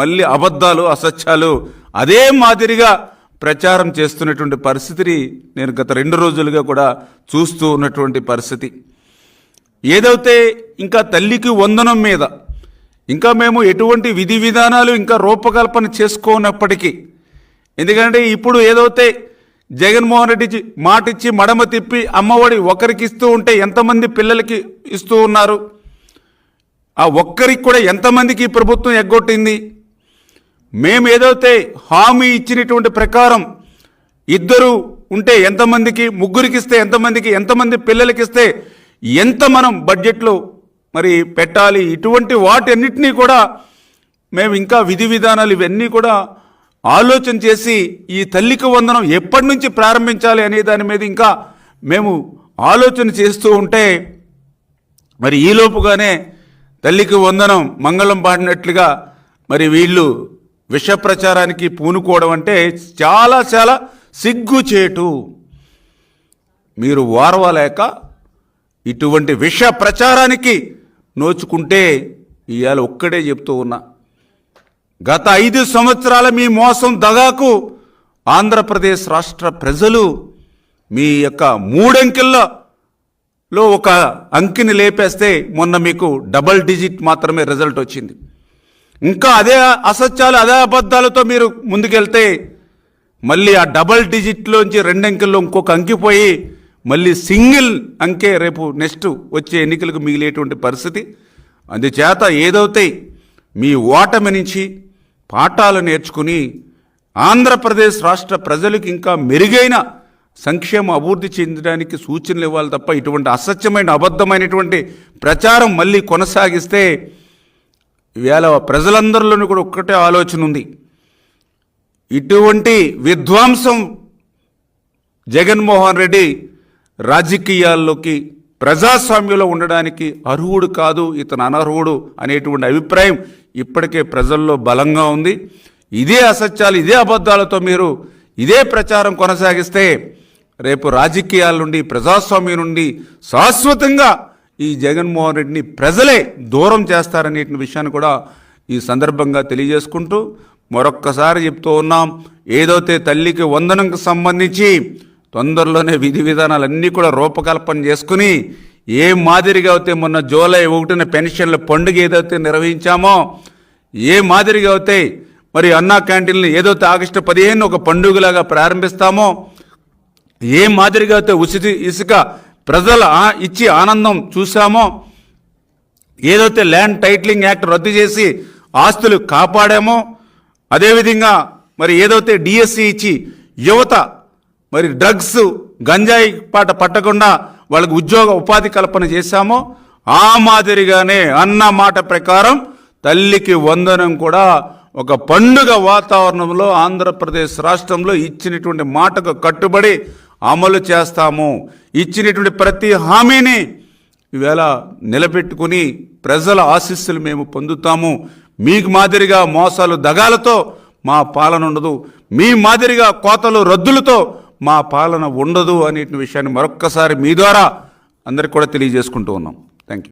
మళ్ళీ అబద్ధాలు అసత్యాలు అదే మాదిరిగా ప్రచారం చేస్తున్నటువంటి పరిస్థితిని నేను గత రెండు రోజులుగా కూడా చూస్తూ ఉన్నటువంటి పరిస్థితి. ఏదైతే ఇంకా తల్లికి వందనం మీద ఇంకా మేము ఎటువంటి విధి విధానాలు ఇంకా రూపకల్పన చేసుకోనప్పటికీ ఎందుకంటే ఇప్పుడు ఏదైతే జగన్మోహన్ రెడ్డి మాటిచ్చి మాట ఇచ్చి మడమ తిప్పి అమ్మఒడి ఒకరికి ఇస్తూ ఉంటే ఎంతమంది పిల్లలకి ఇస్తూ ఉన్నారు? ఆ ఒక్కరికి కూడా ఎంతమందికి ప్రభుత్వం ఎగ్గొట్టింది? మేము ఏదైతే హామీ ఇచ్చినటువంటి ప్రకారం ఇద్దరు ఉంటే ఎంతమందికి ముగ్గురికి ఇస్తే ఎంతమందికి ఎంతమంది పిల్లలకి ఇస్తే ఎంత మనం బడ్జెట్లో మరి పెట్టాలి ఇటువంటి వాటన్నిటినీ కూడా మేము ఇంకా విధి విధానాలు ఇవన్నీ కూడా ఆలోచన చేసి ఈ తల్లికి వందనం ఎప్పటి నుంచి ప్రారంభించాలి అనే దాని మీద ఇంకా మేము ఆలోచన చేస్తూ ఉంటే మరి ఈలోపుగానే తల్లికి వందనం మంగళం పాడినట్లుగా మరి వీళ్ళు విష ప్రచారానికి పూనుకోవడం అంటే చాలా చాలా సిగ్గుచేటు మీరు వారవలేక ఇటువంటి విష ప్రచారానికి నోచుకుంటే ఇవాళ ఒక్కడే చెప్తూ ఉన్నా. గత ఐదు సంవత్సరాల మీ మోసం దగాకు ఆంధ్రప్రదేశ్ రాష్ట్ర ప్రజలు మీ యొక్క మూడంకెల్లో ఒక అంకిని లేపేస్తే మొన్న మీకు డబల్ డిజిట్ మాత్రమే రిజల్ట్ వచ్చింది. ఇంకా అదే అసత్యాలు అదే అబద్ధాలతో మీరు ముందుకెళ్తే మళ్ళీ ఆ డబల్ డిజిట్లోంచి రెండంకెల్లో ఇంకొక అంకిపోయి మళ్ళీ సింగిల్ అంకే రేపు నెక్స్ట్ వచ్చే ఎన్నికలకు మిగిలేటువంటి పరిస్థితి. అందుచేత ఏదైతే మీ ఓటమి నుంచి పాఠాలు నేర్చుకుని ఆంధ్రప్రదేశ్ రాష్ట్ర ప్రజలకు ఇంకా మెరుగైన సంక్షేమ అభివృద్ధి చెందడానికి సూచనలు ఇవ్వాలి తప్ప ఇటువంటి అసత్యమైన అబద్ధమైనటువంటి ప్రచారం మళ్ళీ కొనసాగిస్తే వేల ప్రజలందరిలోనూ కూడా ఒక్కటే ఆలోచన ఉంది. ఇటువంటి విధ్వంసం జగన్మోహన్ రెడ్డి రాజకీయాల్లోకి ప్రజాస్వామ్యంలో ఉండడానికి అర్హుడు కాదు ఇతను అనర్హుడు అనేటువంటి అభిప్రాయం ఇప్పటికే ప్రజల్లో బలంగా ఉంది. ఇదే అసత్యాలు ఇదే అబద్ధాలతో మీరు ఇదే ప్రచారం కొనసాగిస్తే రేపు రాజకీయాల నుండి ప్రజాస్వామ్యం నుండి శాశ్వతంగా ఈ జగన్మోహన్ రెడ్డిని ప్రజలే దూరం చేస్తారనే విషయాన్ని కూడా ఈ సందర్భంగా తెలియజేసుకుంటూ మరొక్కసారి చెప్తూ ఉన్నాం. ఏదైతే తల్లికి వందనంకు సంబంధించి తొందరలోనే విధి విధానాలన్నీ కూడా రూపకల్పన చేసుకుని ఏ మాదిరిగా అయితే మొన్న జూలై ఒకటిన పెన్షన్ల పండుగ ఏదైతే నిర్వహించామో ఏ మాదిరిగా అయితే మరి అన్నా క్యాంటీన్లు ఏదైతే ఆగస్టు పదిహేను ఒక పండుగలాగా ప్రారంభిస్తామో ఏ మాదిరిగా అయితే ఉచిత ఇసుక ప్రజల ఇచ్చి ఆనందం చూసామో ఏదైతే ల్యాండ్ టైటిలింగ్ యాక్ట్ రద్దు చేసి ఆస్తులు కాపాడామో అదేవిధంగా మరి ఏదైతే డిఎస్సి ఇచ్చి యువత మరి డ్రగ్స్ గంజాయి పాట పట్టకుండా వాళ్ళకి ఉద్యోగ ఉపాధి కల్పన చేశామో ఆ మాదిరిగానే అన్న మాట ప్రకారం తల్లికి వందనం కూడా ఒక పండుగ వాతావరణంలో ఆంధ్రప్రదేశ్ రాష్ట్రంలో ఇచ్చినటువంటి మాటకు కట్టుబడి అమలు చేస్తాము. ఇచ్చినటువంటి ప్రతి హామీని ఈవేళ నిలబెట్టుకుని ప్రజల ఆశీస్సులు మేము పొందుతాము. మీకు మాదిరిగా మోసాలు దగాలతో మా పాలన ఉండదు. మీ మాదిరిగా కోతలు రద్దులతో మా పాలన ఉండదు అనేటువంటి విషయాన్ని మరొక్కసారి మీ ద్వారా అందరికి కూడా తెలియజేసుకుంటూ ఉన్నాం.